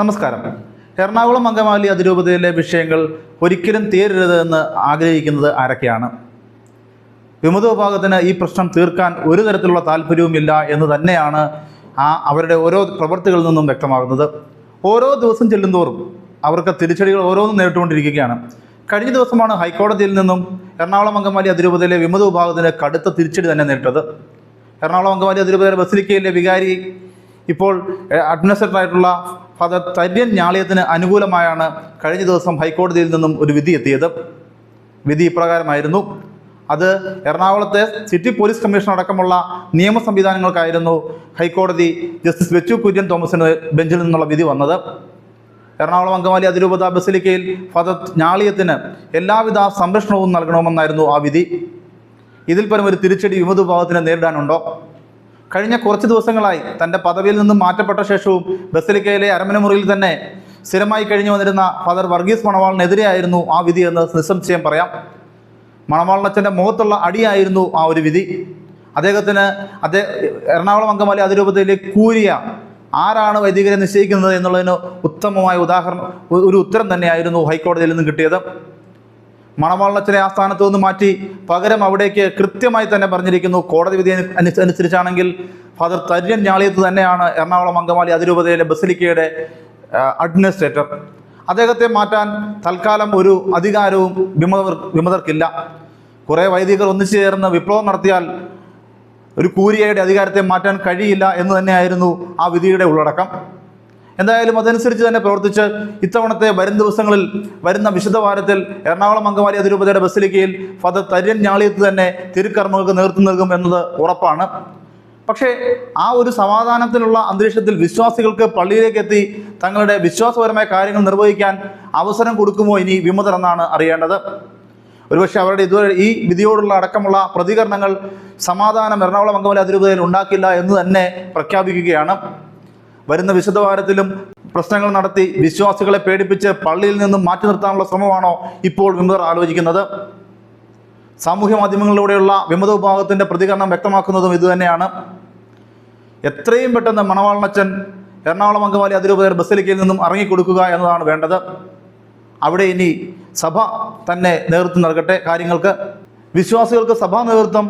നമസ്കാരം. എറണാകുളം അങ്കമാലി അതിരൂപതയിലെ വിഷയങ്ങൾ ഒരിക്കലും തീരരുത് എന്ന് ആഗ്രഹിക്കുന്നത് ആരൊക്കെയാണ്? വിമത വിഭാഗത്തിന് ഈ പ്രശ്നം തീർക്കാൻ ഒരു തരത്തിലുള്ള താല്പര്യവുമില്ല എന്ന് തന്നെയാണ് ആ അവരുടെ ഓരോ പ്രവൃത്തികളിൽ നിന്നും വ്യക്തമാകുന്നത്. ഓരോ ദിവസം ചെല്ലുന്തോറും അവർക്ക് തിരിച്ചടികൾ ഓരോന്നും നേരിട്ടുകൊണ്ടിരിക്കുകയാണ്. കഴിഞ്ഞ ദിവസമാണ് ഹൈക്കോടതിയിൽ നിന്നും എറണാകുളം അങ്കമാലി അതിരൂപതയിലെ വിമത വിഭാഗത്തിന് കടുത്ത തിരിച്ചടി തന്നെ നേരിട്ടത്. എറണാകുളം അങ്കമാലി അതിരൂപതയിലെ ബസിലിക്കയിലെ വികാരി ഇപ്പോൾ അഡ്മിനിസ്ട്രേറ്റർ ആയിട്ടുള്ള തര്യൻ ഞാളിയത്തിന് അനുകൂലമായാണ് കഴിഞ്ഞ ദിവസം ഹൈക്കോടതിയിൽ നിന്നും ഒരു വിധി എത്തിയത്. വിധി ഇപ്രകാരമായിരുന്നു. അത് എറണാകുളത്തെ സിറ്റി പോലീസ് കമ്മീഷൻ അടക്കമുള്ള നിയമ സംവിധാനങ്ങൾക്കായിരുന്നു ഹൈക്കോടതി ജസ്റ്റിസ് വെച്ചു കുര്യൻ തോമസിന് ബെഞ്ചിൽ നിന്നുള്ള വിധി വന്നത്. എറണാകുളം അങ്കമാലി അതിരൂപത ബസിലിക്കയിൽ ഫദർ ഞാളിയത്തിന് എല്ലാവിധ സംരക്ഷണവും നൽകണമെന്നായിരുന്നു ആ വിധി. ഇതിൽ പരം ഒരു തിരിച്ചടി വിമത വിഭാഗത്തിന് നേരിടാനുണ്ടോ? കഴിഞ്ഞ കുറച്ച് ദിവസങ്ങളായി തന്റെ പദവിയിൽ നിന്നും മാറ്റപ്പെട്ട ശേഷവും ബസലിക്കയിലെ അരമന മുറിയിൽ തന്നെ സ്ഥിരമായി കഴിഞ്ഞു വന്നിരുന്ന ഫാദർ വർഗീസ് മണവാളിനെതിരെയായിരുന്നു ആ വിധി എന്ന് നിസ്സംശയം പറയാം. മണവാളനച്ഛന്റെ മുഖത്തുള്ള അടിയായിരുന്നു ആ ഒരു വിധി. അദ്ദേഹത്തിന് അദ്ദേഹം എറണാകുളം അങ്കമാലി അതിരൂപതയിലെ കൂരിയ ആരാണ് വൈദികരെ നിശ്ചയിക്കുന്നത് എന്നുള്ളതിന് ഉത്തമമായ ഉദാഹരണം ഒരു ഉത്തരം തന്നെയായിരുന്നു ഹൈക്കോടതിയിൽ നിന്ന് കിട്ടിയത്. മണവാളച്ചനെ ആ സ്ഥാനത്ത് നിന്ന് മാറ്റി പകരം അവിടേക്ക് കൃത്യമായി തന്നെ പറഞ്ഞിരിക്കുന്നു. കോടതി വിധി അനു- അനുസരിച്ചാണെങ്കിൽ ഫാദർ തര്യൻ ഞാളിയത്ത് തന്നെയാണ് എറണാകുളം അങ്കമാലി അതിരൂപതയിലെ ബസിലിക്കയുടെ അഡ്മിനിസ്ട്രേറ്റർ. അദ്ദേഹത്തെ മാറ്റാൻ തൽക്കാലം ഒരു അധികാരവും വിമതർ വിമതർക്കില്ല. കുറേ വൈദികർ ഒന്നിച്ചു ചേർന്ന് വിപ്ലവം നടത്തിയാൽ ഒരു കൂരിയയുടെ അധികാരത്തെ മാറ്റാൻ കഴിയില്ല എന്ന് തന്നെയായിരുന്നു ആ വിധിയുടെ ഉള്ളടക്കം. എന്തായാലും അതനുസരിച്ച് തന്നെ പ്രവർത്തിച്ച് ഇത്തവണത്തെ വരും ദിവസങ്ങളിൽ വരുന്ന വിശുദ്ധവാരത്തിൽ എറണാകുളം അങ്കമാലി അതിരൂപതയുടെ ബസിലിക്കയിൽ ഫാദർ തര്യൻ ഞാളിയത്ത് തന്നെ തിരുക്കർമ്മങ്ങൾക്ക് നേതൃത്വം നൽകും എന്നത് ഉറപ്പാണ്. പക്ഷേ ആ ഒരു സമാധാനത്തിലുള്ള അന്തരീക്ഷത്തിൽ വിശ്വാസികൾക്ക് പള്ളിയിലേക്ക് എത്തി തങ്ങളുടെ വിശ്വാസപരമായ കാര്യങ്ങൾ നിർവഹിക്കാൻ അവസരം കൊടുക്കുമോ ഇനി വിമതർ എന്നാണ് അറിയേണ്ടത്. ഒരുപക്ഷെ അവരുടെ ഇതുവരെ ഈ വിധിയോടുള്ള അടക്കമുള്ള പ്രതികരണങ്ങൾ സമാധാനം എറണാകുളം അങ്കമാലി അതിരൂപതയിൽ ഉണ്ടാക്കില്ല എന്ന് തന്നെ പ്രഖ്യാപിക്കുകയാണ്. വരുന്ന വിശുദ്ധവാരത്തിലും പ്രശ്നങ്ങൾ നടത്തി വിശ്വാസികളെ പേടിപ്പിച്ച് പള്ളിയിൽ നിന്നും മാറ്റി നിർത്താനുള്ള ശ്രമമാണോ ഇപ്പോൾ വിമതർ ആലോചിക്കുന്നത്? സാമൂഹ്യ മാധ്യമങ്ങളിലൂടെയുള്ള വിമത വിഭാഗത്തിന്റെ പ്രതികരണം വ്യക്തമാക്കുന്നതും ഇതുതന്നെയാണ്. എത്രയും പെട്ടെന്ന് മണവാളനച്ചൻ എറണാകുളം അങ്കമാലി അതിരൂപതയുടെ ബസലിക്കയിൽ നിന്നും ഇറങ്ങിക്കൊടുക്കുക എന്നതാണ് വേണ്ടത്. അവിടെ ഇനി സഭ തന്നെ നേതൃത്വം നൽകട്ടെ കാര്യങ്ങൾക്ക്. വിശ്വാസികൾക്ക് സഭാ നേതൃത്വം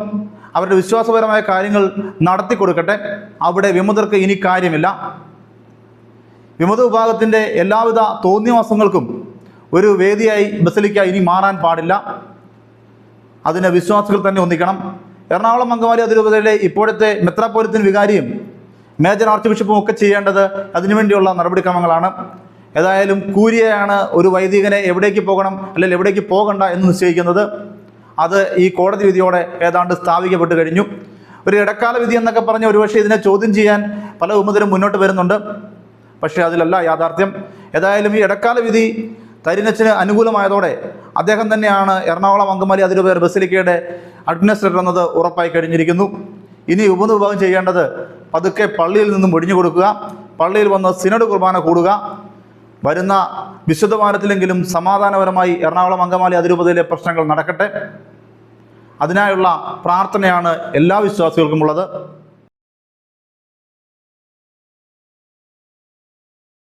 അവരുടെ വിശ്വാസപരമായ കാര്യങ്ങൾ നടത്തി കൊടുക്കട്ടെ അവിടെ വിമതർക്ക് ഇനി കാര്യമില്ല. വിമത വിഭാഗത്തിന്റെ എല്ലാവിധ തോന്നിയവാസങ്ങൾക്കും ഒരു വേദിയായി ബസലിക്ക ഇനി മാറാൻ പാടില്ല. അതിന് വിശ്വാസികൾ തന്നെ ഒന്നിക്കണം. എറണാകുളം അങ്കമാലി അതിരൂപതയിലെ ഇപ്പോഴത്തെ മെത്രാപ്പോലിത്തൻ വികാരിയും മേജർ ആർച്ച് ബിഷപ്പും ഒക്കെ ചെയ്യേണ്ടത് അതിനുവേണ്ടിയുള്ള നടപടിക്രമങ്ങളാണ്. ഏതായാലും കൂരിയയാണ് ഒരു വൈദികനെ എവിടേക്ക് പോകണം അല്ലെങ്കിൽ എവിടേക്ക് പോകണ്ട എന്ന് നിശ്ചയിക്കുന്നത്. അത് ഈ കോടതി വിധിയോടെ ഏതാണ്ട് സ്ഥാപിക്കപ്പെട്ട് കഴിഞ്ഞു. ഒരു ഇടക്കാല വിധി എന്നൊക്കെ പറഞ്ഞ് ഒരുപക്ഷെ ഇതിനെ ചോദ്യം ചെയ്യാൻ പല വിമതരും മുന്നോട്ട് വരുന്നുണ്ട്. പക്ഷേ അതിലല്ല യാഥാർത്ഥ്യം. ഏതായാലും ഈ ഇടക്കാല വിധി തരിനച്ചിന് അനുകൂലമായതോടെ അദ്ദേഹം തന്നെയാണ് എറണാകുളം അങ്കമാലി അതിരൂപതർ ബസിലിക്കയുടെ അഡ്മിനിസ്ട്രേറ്റർ എന്നത് ഉറപ്പായി കഴിഞ്ഞിരിക്കുന്നു. ഇനി ഉപനിർവാഹം ചെയ്യേണ്ടത് പതുക്കെ പള്ളിയിൽ നിന്നും ഒഴിഞ്ഞു കൊടുക്കുക പള്ളിയിൽ വന്ന് സിനഡ് കുർബാന കൂടുക വരുന്ന വിശുദ്ധവാരത്തിലെങ്കിലും സമാധാനപരമായി എറണാകുളം അങ്കമാലി അതിരൂപതയിലെ പ്രശ്നങ്ങൾ നടക്കട്ടെ. അതിനായുള്ള പ്രാർത്ഥനയാണ് എല്ലാ വിശ്വാസികൾക്കുമുള്ളത്